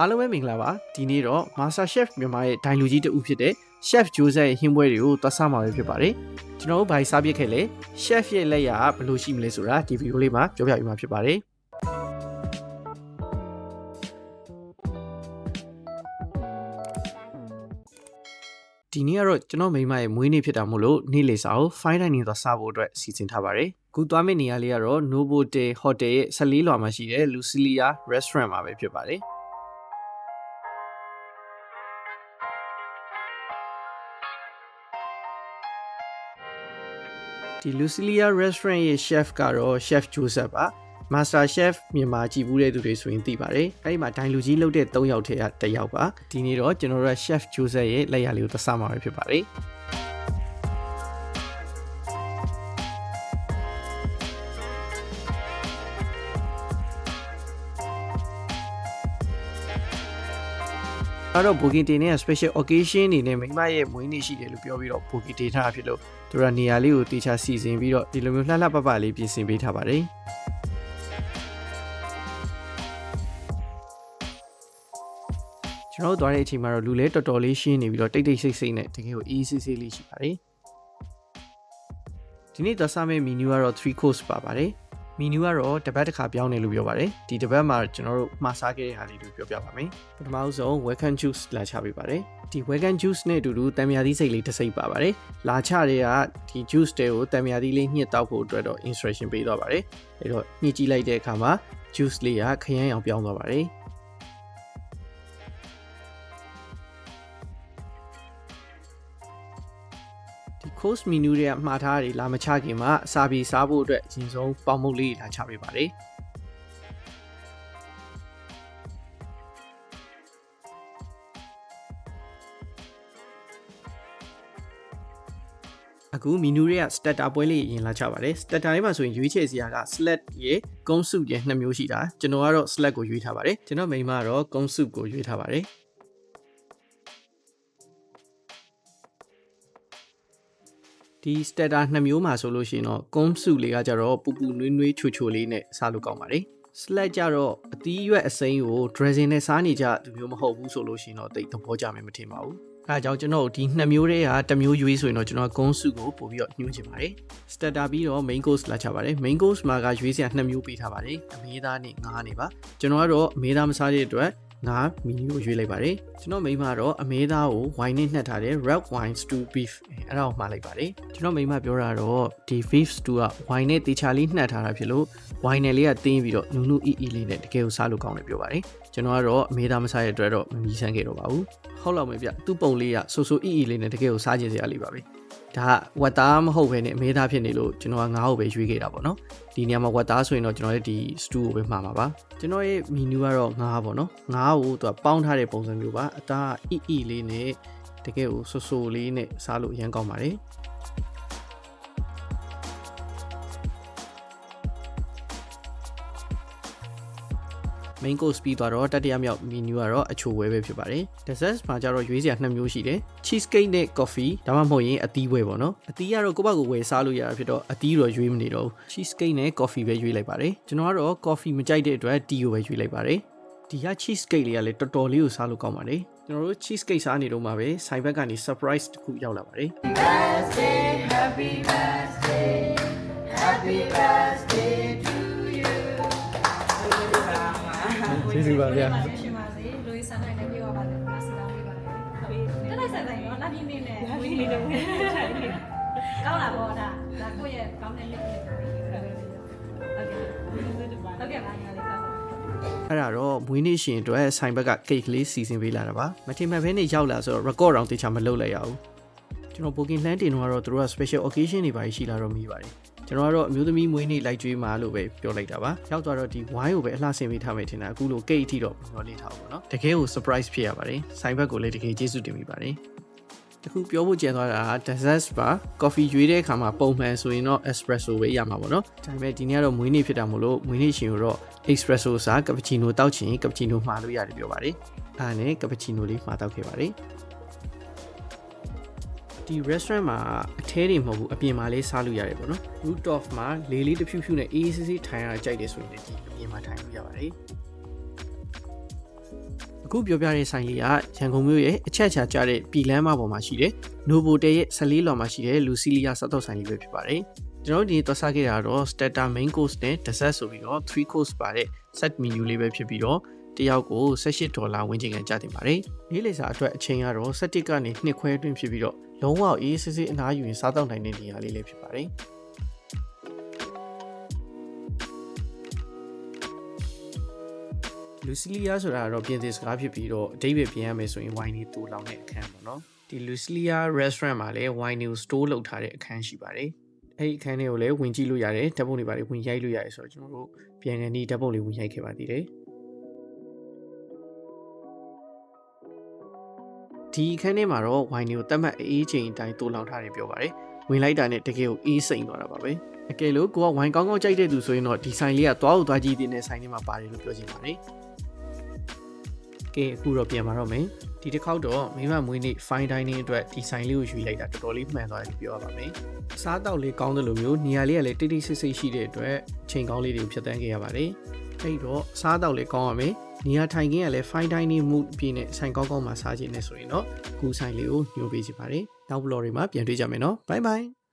အားလုံးပဲမင်္ဂလာပါဒီနေ့တော့ Master Chef မြန်မာရဲ့ဒိုင်လူကြီးတဦးဖြစ်တဲ့ Chef Joseph ရဲ့ဟင်းပွဲတွေကိုသွားစားမှာပဲဖြစ်ပါတယ်ကျွန်တော်တို့ဘာစားပြစ်ခဲ့လဲ Chef ရဲ့လက်ရာဘယ်လိုရှိမလဲဆိုတာဒီဗီဒီယိုလေးမှာပြောပြပေးမှာဖြစ်ပါတယ်ဒီနေ့ကတော့ကျွန်တော်မိန်းမရဲ့မွေးနေ့ဖြစ်တာမို့လို့နေ့လည်စာကို fine dining သွားစားဖို့အတွက်စီစဉ်ထားပါတယ်ခုသွားမယ့်နေရာလေးကတော့ Novotel Hotel ရဲ့14လွှာမှာရှိတဲ့ Lucilia Restaurant မှာပဲဖြစ်ပါတယ် ဒီ Lucilia Restaurant ရဲ့ chef ကတော့ chef Joseph ပါ Master Chef မြန်မာကြည့်ဘူးတဲ့သူတွေဆိုရင်သိပါတယ်အဲ့ဒီမှာဒိုင်လူကြီးလုပ်တဲ့၃ယောက်ထဲကတစ်ယောက်ပါဒီနေ့တော့ကျွန်တော်တို့က chef Joseph ရဲ့လက်ရာလေးကိုသတ်မှာပဲဖြစ်ပါတယ် အဲ့တော့ booking တင်တဲ့ special occasion အနေနဲ့မိမရဲ့မွေးနေ့ရှိတယ်လို့ပြောပြီးတော့ booking တင်ထားတာဖြစ်လို့သူတို့ကနေရာလေးကိုတေချာစီစဉ်ပြီးတော့ဒီလိုမျိုးလှလှပပလေးပြင်ဆင်ပေးထားပါတယ်ကျွန်တော်တို့သွားတဲ့အချိန်မှာတော့လူလဲတော်တော်လေးရှင်းနေပြီးတော့တိတ်တိတ်ဆိတ်ဆိတ်နဲ့တကယ်ကိုအေးဆေးဆေးလေးရှိပါတယ်ဒီနေ့သွားစားမယ့် menu ကတော့3 course ပါပါတယ် menu ကတော့တစ်ပတ်တစ်ခါပြောင်းတယ်လို့ပြောပါတယ်ဒီတစ်ပတ်မှာကျွန်တော်တို့မှာစားခဲ့တဲ့ဟာလေးတွေပြောပြပါမယ်ပထမဆုံး welcome juice လာချပေးပါတယ်ဒီ welcome juice နဲ့အတူတူတံမြာသီးစိတ်လေးတစ်စိတ်ပါပါတယ်လာချတွေကဒီ juice တွေကိုတံမြာသီးလေးညှစ်တောက်ဖို့အတွက်တော့ instruction ပေးတော့ပါတယ်အဲ့တော့ညှစ်ကြည့်လိုက်တဲ့အခါမှာ juice လေးကခရမ်းအောင်ပြောင်းသွားပါတယ် course menu တွေကမှားထားတာတွေလာမချခင်မှာအစာပြေစားဖို့အတွက်အရင်ဆုံးပေါင်မုတ်လေးလာချပေးပါတယ်အခု menu တွေက starter ပွဲလေးအရင်လာချပါတယ် starter လေးမှာဆိုရင်ရွေးချယ်စရာက salad ရယ်ကုန်းစုရယ်နှစ်မျိုးရှိတာကျွန်တော်ကတော့ salad ကိုရွေးထားပါတယ်ကျွန်တော်မိန်းမကတော့ကုန်းစုကိုရွေးထားပါတယ် ဒီ starter နှစ်မျိုးမှာဆိုလို့ရှိရင်တော့ကုန်းစုလေးကကြတော့ပူပူနွေးနွေးချိုချိုလေးနဲ့စားလို့ကောင်းပါတယ် salad ကြတော့အသီးရွက်အစိမ်းကို dressing နဲ့စားနေကြသူမျိုးမဟုတ်ဘူးဆိုလို့ရှိရင်တော့တိတ်သဘောကျမယ်မထင်ပါဘူးအဲအကြောင်းကျွန်တော်ဒီနှစ်မျိုးတည်းဟာတစ်မျိုးရွေးဆိုရင်တော့ကျွန်တော်ကုန်းစုကိုပို့ပြီးတော့ညွှန်းချင်ပါတယ် starter ပြီးတော့ main course လာချပါတယ် main course မှာကရွေးစရာနှစ်မျိုးပေးထားပါတယ်အမေးသားနဲ့ငါးနေပါကျွန်တော်ကတော့အမေးသားမစားတဲ့အတွက် ငါမီနီကိုရွေးလိုက်ပါတယ်ကျွန်တော်မိန်းမတော့အမေးသားကို wine နဲ့နှက်ထားတဲ့ red wine stew beef အဲ့ဒါကိုမှားလိုက်ပါတယ်ကျွန်တော်မိန်းမပြောတာတော့ဒီ beef stew က wine နဲ့တေချာလေးနှက်ထားတာဖြစ်လို့ wine နဲ့လေးကတင်းပြီးတော့နူးနူးအီအီလေးနဲ့တကယ်ကိုစားလို့ကောင်းတယ်ပြောပါတယ်ကျွန်တော်ကတော့အမေးသားမစားရတဲ့အတွက်တော့မမီးဆန်းခဲ့တော့ပါဘူးဟုတ်လောက်မယ်ဗျသူ့ပုံလေးကဆူဆူအီအီလေးနဲ့တကယ်ကိုစားကျင်စရာလေးပါပဲ ဒါဝက်သားမဟုတ်ဘဲနဲ့အမေးသားဖြစ်နေလို့ကျွန်တော်ကငါးကိုပဲရွေးခဲ့တာပေါ့နော်ဒီနေရာမှာဝက်သားဆိုရင်တော့ကျွန်တော်ရဲ့ဒီ stew ကိုပဲမှာမှာပါကျွန်တော်ရဲ့ menu ကတော့ငါးပေါ့နော်ငါးကိုသူကပေါင်းထားတဲ့ပုံစံမျိုးပါအသားအီအီလေးနဲ့တကယ်ကိုဆူဆူလေးနဲ့စားလို့အရင်ကောင်းပါတယ် main course ပြီးသွားတော့တတိယမြောက် menu ကတော့အချိုဝဲပဲဖြစ်ပါတယ် dessert မှာကျတော့ရွေးစရာနှစ်မျိုးရှိတယ် cheese cake နဲ့ coffee ဒါမှမဟုတ်ရင်အသီးဝဲပေါ့နော်အသီးကတော့ကိုယ့်ဘက်ကိုဝယ်စားလို့ရတာဖြစ်တော့အသီးတော့ရွေးမနေတော့ဘူး cheese cake နဲ့ coffee ပဲရွေးလိုက်ပါတယ်ကျွန်တော်ကတော့ coffee မကြိုက်တဲ့အတွက် tea ကိုပဲရွေးလိုက်ပါတယ်ဒီက cheese cake လေးကလည်းတော်တော်လေးကိုစားလို့ကောင်းပါတယ်ကျွန်တော်တို့ cheese cake စားနေတော့မှပဲဆိုင်ဘက်ကနေ surprise တစ်ခုရောက်လာပါတယ် Happy birthday, happy birthday to ကျေးဇူးပါဗျာရှင်ပါစေလူကြီးဆန်တိုင်းနဲ့ပြောပါလေဆက်တောင်းပေးပါလေတက်လိုက်ဆက်တိုင်းရောလာပြင်းနေနဲ့ဝင်းနေတယ်ဝင်ကောင်းလာပေါ့ဒါဒါကိုယ့်ရဲ့ကောင်းတဲ့နေ့လေးဟုတ်ကဲ့ဟုတ်ကဲ့ပါညီလေးကောင်းပါအဲ့ဒါတော့မွေးနေ့ရှင်အတွက်ဆိုင်ဘက်ကကိတ်ကလေးစီစဉ်ပေးလာတာပါမထင်မှတ်ဘဲနဲ့ရောက်လာဆိုတော့ record အောင်တေချာမလုပ်လိုက်ရဘူးကျွန်တော် booking plan တင်တော့ကတော့သူတို့က special occasion တွေပါရှိလာတော့မိပါတယ် ကျွန်တော်ကတော့အမျိုးသမီးမွေးနေ့လိုက်ကျွေးမှာလို့ပဲပြောလိုက်တာပါရောက်သွားတော့ဒီ wine ကိုပဲအလှဆင်ပေးထားမယ်ထင်တာအခုလို cake အထိတော့ပြောလေးထားပါတော့เนาะတကယ်ကို surprise ဖြစ်ရပါတယ်ဆိုင်ဘက်ကိုလည်းတကယ်ကျေးဇူးတင်မိပါတယ်တခုပြောဖို့ကြံသွားတာက dessert ပါ coffee ရွေးတဲ့အခါမှာပုံမှန်ဆိုရင်တော့ espresso ပဲရမှာပေါ့နော်ဒါပေမဲ့ဒီနေ့ကတော့မွေးနေ့ဖြစ်တာမို့လို့မွေးနေ့ရှင်ကိုတော့ espresso စား cappuccino တောက်ချင် cappuccino မှာလို့ရတယ်ပြောပါတယ်အားနဲ့ cappuccino လေးမှာတောက်ခဲ့ပါတယ် ဒီ restaurant မှာအထဲတွေမဟုတ်ဘူးအပြင်မှာလေးစားလို့ရတယ်ပေါ့နော် rooftop မှာလေလေးတစ်ဖြူဖြူနဲ့အေးအေးဆေးဆေးထိုင်ရတာကြိုက်တယ်ဆိုရင်လည်းဒီအပြင်မှာထိုင်လို့ရပါတယ်အခုပြောပြတဲ့ဆိုင်လေးကရန်ကုန်မြို့ရဲ့အချက်အချာကျတဲ့ပြည်လမ်းမပေါ်မှာရှိတဲ့ Novotel ရဲ့14လော်မှာရှိတဲ့ Lucilia စားတော့ဆိုင်လေးပဲဖြစ်ပါတယ်ကျွန်တော်တို့ဒီနေ့သွားစားခဲ့တာတော့ starter main course နဲ့ dessert ဆိုပြီးတော့3 course ပါတဲ့ set menu လေးပဲဖြစ်ပြီးတော့တယောက်ကို18ဒေါ်လာဝန်းကျင်ကန်ကျတင်ပါတယ်နေ့လည်စာအတွက်အချိန်ကတော့17ကနေ2ခွဲအတွင်းဖြစ်ပြီးတော့ လုံးဝအေးစစ်စစ်အနားယူရင်စားတော့နိုင်တဲ့နေရာလေးလေးဖြစ်ပါတယ်လူစီလီယာဆိုတာကတော့ပြင်သစ်စကားဖြစ်ပြီးတော့အတိတ်ပဲပြင်ရမယ်ဆိုရင်ဝိုင်းလေးတူလောင်တဲ့အခန်းပေါ့နော်ဒီလူစီလီယာ restaurant မှာလည်းဝိုင်းတွေကို store လုပ်ထားတဲ့အခန်းရှိပါတယ်အဲ့ဒီအခန်းတွေကိုလည်းဝင်ကြည့်လို့ရတယ်ဓာတ်ပုံတွေပါလေဝင်ရိုက်လို့ရတယ်ဆိုတော့ကျွန်တော်တို့ပြန်ကန်ဒီဓာတ်ပုံလေးဝင်ရိုက်ခဲ့ပါသေးတယ် ဒီအခန်းထဲမှာတော့ဝိုင်းတွေကိုတတ်မှတ်အေးချိန်အတိုင်းတူလောင်ထားတယ်ပြောပါတယ်ဝင်လိုက်တာနဲ့တကယ်ကိုအေးစိမ်သွားတာပါပဲအကယ်လို့ကိုကဝိုင်းကောင်းကောင်းကြိုက်တဲ့သူဆိုရင်တော့ဒီဆိုင်လေးကသွားဦးသွားကြည့်တဲ့ဆိုင်လေးမှာပါတယ်လို့ပြောချင်ပါတယ်ကဲအခုတော့ပြန်มาတော့မယ်ဒီတစ်ခေါက်တော့မိမမွေးနေ့ fine dining အတွက်ဒီဆိုင်လေးကိုယူလိုက်တာတော်တော်လေးမှန်သွားတယ်လို့ပြောရပါမယ်အစားတောက်လေးကောင်းတယ်လို့မျိုးနေရာလေးကလည်းတိတ်တိတ်ဆိတ်ဆိတ်ရှိတဲ့အတွက်ချိန်ကောင်းလေးတွေကိုဖြတ်တန်းခဲ့ရပါတယ် အဲ့တော့အစားတောက်လေးကောင်းရမယ်နေရာထိုင်ခင်းကလည်း fine dining mood ပြည့်နဲ့ဆိုင်ကောင်းကောင်းမှာစားခြင်းနဲ့ဆိုရင်တော့ကူဆိုင်လေးကိုညှို့ပေးချင်ပါတယ်နောက်ဘလော်တွေမှာပြန်တွေ့ကြမယ်နော် bye bye